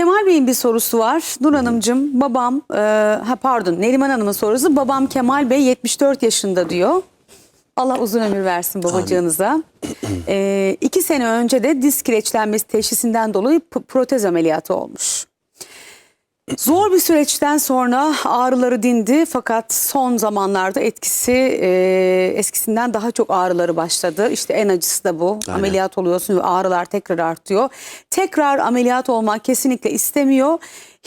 Kemal Bey'in bir sorusu var. Nur Hanımcığım babam e, ha pardon Neriman Hanım'ın sorusu. Babam Kemal Bey 74 yaşında diyor. Allah uzun ömür versin babacığınıza. E, iki sene önce de disk kireçlenmesi teşhisinden dolayı protez ameliyatı olmuş. Zor bir süreçten sonra ağrıları dindi fakat son zamanlarda etkisi e, eskisinden daha çok ağrıları başladı. İşte en acısı da bu. Aynen. Ameliyat oluyorsun ve ağrılar tekrar artıyor. Tekrar ameliyat olmak kesinlikle istemiyor.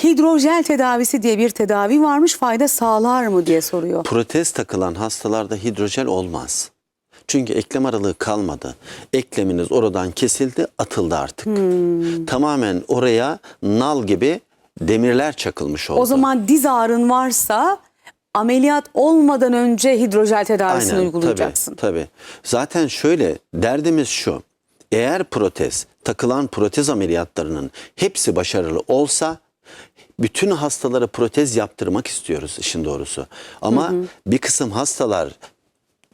Hidrojel tedavisi diye bir tedavi varmış. Fayda sağlar mı diye soruyor. Protez takılan hastalarda hidrojel olmaz. Çünkü eklem aralığı kalmadı. Ekleminiz oradan kesildi, atıldı artık. Hmm. Tamamen oraya nal gibi demirler çakılmış oldu. O zaman diz ağrın varsa ameliyat olmadan önce hidrojel tedavisini uygulayacaksın. Tabii, tabii. Zaten şöyle derdimiz şu. Eğer protez, takılan protez ameliyatlarının hepsi başarılı olsa bütün hastalara protez yaptırmak istiyoruz işin doğrusu. Ama bir kısım hastalar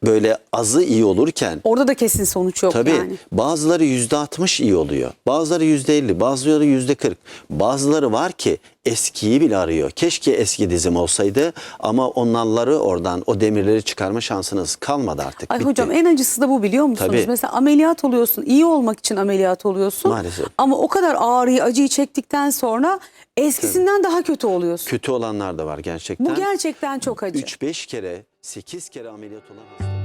böyle azı iyi olurken Orada da kesin sonuç yok Tabii yani. bazıları yüzde altmış iyi oluyor. Bazıları yüzde elli, bazıları yüzde kırk. Bazıları var ki eskiyi bile arıyor. Keşke eski dizim olsaydı ama onları oradan o demirleri çıkarma şansınız kalmadı artık. Ay Bitti. hocam en acısı da bu biliyor musunuz? Tabii. Mesela ameliyat oluyorsun, iyi olmak için ameliyat oluyorsun. Maalesef. Ama o kadar ağrıyı, acıyı çektikten sonra eskisinden daha kötü oluyorsun. Kötü olanlar da var gerçekten. Bu gerçekten çok acı. 3-5 kere, 8 kere ameliyat olan hasta.